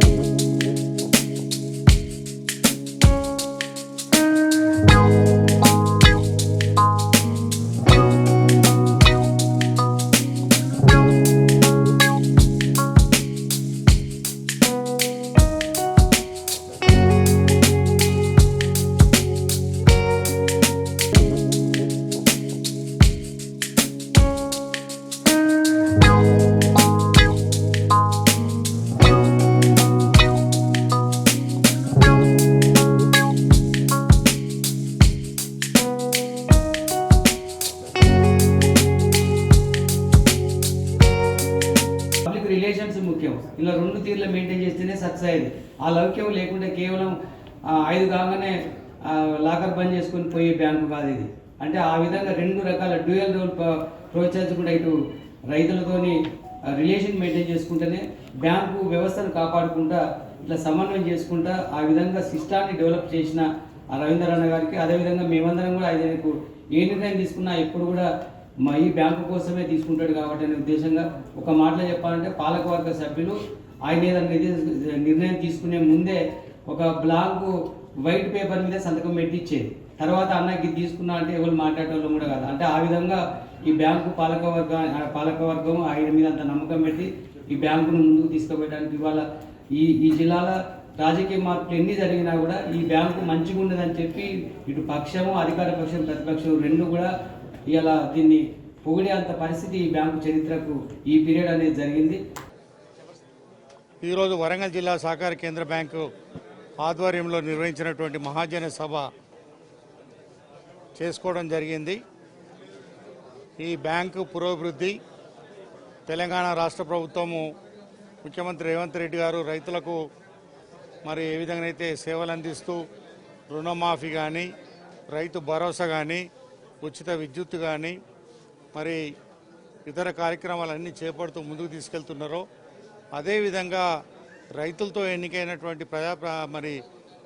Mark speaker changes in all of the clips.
Speaker 1: Thank you. లౌక్యం. ఇలా రెండు తీర్లు maintain చేస్తేనే సక్సెస్ అయ్యేది. ఆ లౌక్యం లేకుంటే కేవలం ఐదు కాగానే లాకర్ బంద్ చేసుకొని పోయే బ్యాంకు కాదు ఇది. అంటే ఆ విధంగా రెండు రకాల డ్యూయల్ రోల్ ప్రోత్సహించకుండా ఇటు రైతులతోని రిలేషన్ మెయింటైన్ చేసుకుంటేనే బ్యాంకు వ్యవస్థను కాపాడుకుంటా ఇట్లా సమన్వయం చేసుకుంటా ఆ విధంగా సిస్టాన్ని డెవలప్ చేసిన ఆ అన్న గారికి అదేవిధంగా మేమందరం కూడా ఆయనకు ఏ నిర్ణయం తీసుకున్నా ఎప్పుడు కూడా మా ఈ బ్యాంకు కోసమే తీసుకుంటాడు కాబట్టి అనే ఉద్దేశంగా ఒక మాటలో చెప్పాలంటే పాలకవర్గ సభ్యులు ఆయన ఏదైనా నిర్ణయం- తీసుకునే ముందే ఒక బ్లాంక్ వైట్ పేపర్ మీద సంతకం పెట్టించేది తర్వాత అన్నకి తీసుకున్నా అంటే ఎవరు మాట్లాడేవాళ్ళు కూడా కాదు. అంటే ఆ విధంగా ఈ బ్యాంకు పాలకవర్గ ఆ పాలకవర్గం ఆయన మీద అంత నమ్మకం పెట్టి ఈ బ్యాంకును ముందుకు తీసుకుపోయడానికి ఇవాళ ఈ ఈ జిల్లాల రాజకీయ మార్పులు ఎన్ని జరిగినా కూడా ఈ బ్యాంకు మంచిగా ఉండదని చెప్పి ఇటు పక్షము అధికార పక్షం ప్రతిపక్షం రెండు కూడా ఇలా దీన్ని పొగిడే అంత పరిస్థితి ఈ బ్యాంకు చరిత్రకు ఈ పీరియడ్ అనేది జరిగింది.
Speaker 2: ఈరోజు వరంగల్ జిల్లా సహకార కేంద్ర బ్యాంకు ఆధ్వర్యంలో నిర్వహించినటువంటి మహాజన సభ చేసుకోవడం జరిగింది. ఈ బ్యాంకు పురోభివృద్ధి తెలంగాణ రాష్ట్ర ప్రభుత్వము ముఖ్యమంత్రి రేవంత్ రెడ్డి గారు రైతులకు మరి ఏ విధంగా అయితే సేవలు అందిస్తూ రుణమాఫీ కానీ రైతు భరోసా కానీ ఉచిత విద్యుత్ కానీ మరి ఇతర కార్యక్రమాలన్నీ చేపడుతూ ముందుకు తీసుకెళ్తున్నారో. అదేవిధంగా రైతులతో ఎన్నికైనటువంటి ప్రజా మరి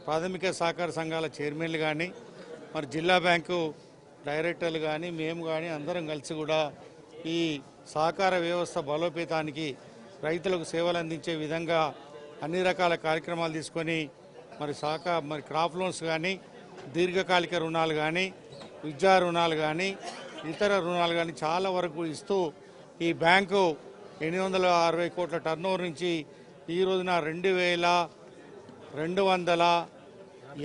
Speaker 2: ప్రాథమిక సహకార సంఘాల చైర్మన్లు కానీ మరి జిల్లా బ్యాంకు డైరెక్టర్లు కానీ మేము కానీ అందరం కలిసి కూడా ఈ సహకార వ్యవస్థ బలోపేతానికి రైతులకు సేవలు అందించే విధంగా అన్ని రకాల కార్యక్రమాలు తీసుకొని మరి సహకార మరి క్రాప్ లోన్స్ కానీ దీర్ఘకాలిక రుణాలు కానీ విద్యా రుణాలు కానీ ఇతర రుణాలు కానీ చాలా వరకు ఇస్తూ ఈ బ్యాంకు ఎనిమిది వందల అరవై కోట్ల టర్నోవర్ నుంచి ఈ రోజున రెండు వేల రెండు వందల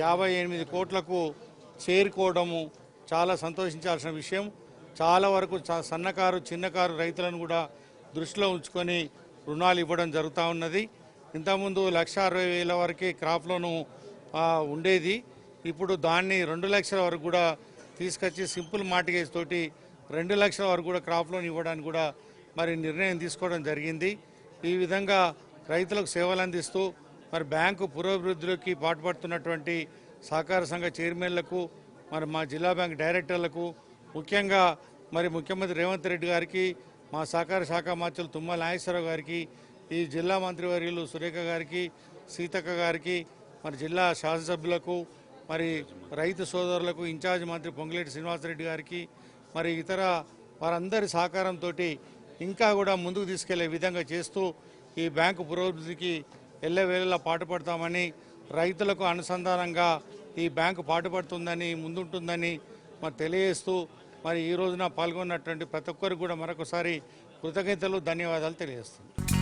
Speaker 2: యాభై ఎనిమిది కోట్లకు చేరుకోవడము చాలా సంతోషించాల్సిన విషయం. చాలా వరకు సన్నకారు చిన్నకారు రైతులను కూడా దృష్టిలో ఉంచుకొని రుణాలు ఇవ్వడం జరుగుతూ ఉన్నది. ఇంతకుముందు లక్ష అరవై వేల వరకే క్రాప్ లోను ఉండేది. ఇప్పుడు దాన్ని రెండు లక్షల వరకు కూడా తీసుకొచ్చి సింపుల్ మార్టిగేజ్ తోటి రెండు లక్షల వరకు కూడా క్రాప్ లోన్ ఇవ్వడానికి కూడా మరి నిర్ణయం తీసుకోవడం జరిగింది. ఈ విధంగా రైతులకు సేవలు అందిస్తూ మరి బ్యాంకు పురోభివృద్ధిలోకి పాటుపడుతున్నటువంటి సహకార సంఘ చైర్మన్లకు మరి మా జిల్లా బ్యాంక్ డైరెక్టర్లకు ముఖ్యంగా మరి ముఖ్యమంత్రి రేవంత్ రెడ్డి గారికి మా సహకార శాఖ మంత్రులు తుమ్మల నాగేశ్వరరావు గారికి ఈ జిల్లా మంత్రివర్యులు సురేఖ గారికి సీతక్క గారికి మరి జిల్లా శాసనసభ్యులకు మరి రైతు సోదరులకు ఇన్ఛార్జ్ మంత్రి పొంగులేటి శ్రీనివాసరెడ్డి గారికి మరి ఇతర వారందరి సహకారంతో ఇంకా కూడా ముందుకు తీసుకెళ్ళే విధంగా చేస్తూ ఈ బ్యాంకు పురోభివృద్ధికి ఎల్లవేళలా పాటుపడతామని రైతులకు అనుసంధానంగా ఈ బ్యాంకు పాటుపడుతుందని ముందుంటుందని మరి తెలియజేస్తూ మరి ఈ రోజున పాల్గొన్నటువంటి ప్రతి ఒక్కరికి కూడా మరొకసారి కృతజ్ఞతలు ధన్యవాదాలు తెలియజేస్తున్నాను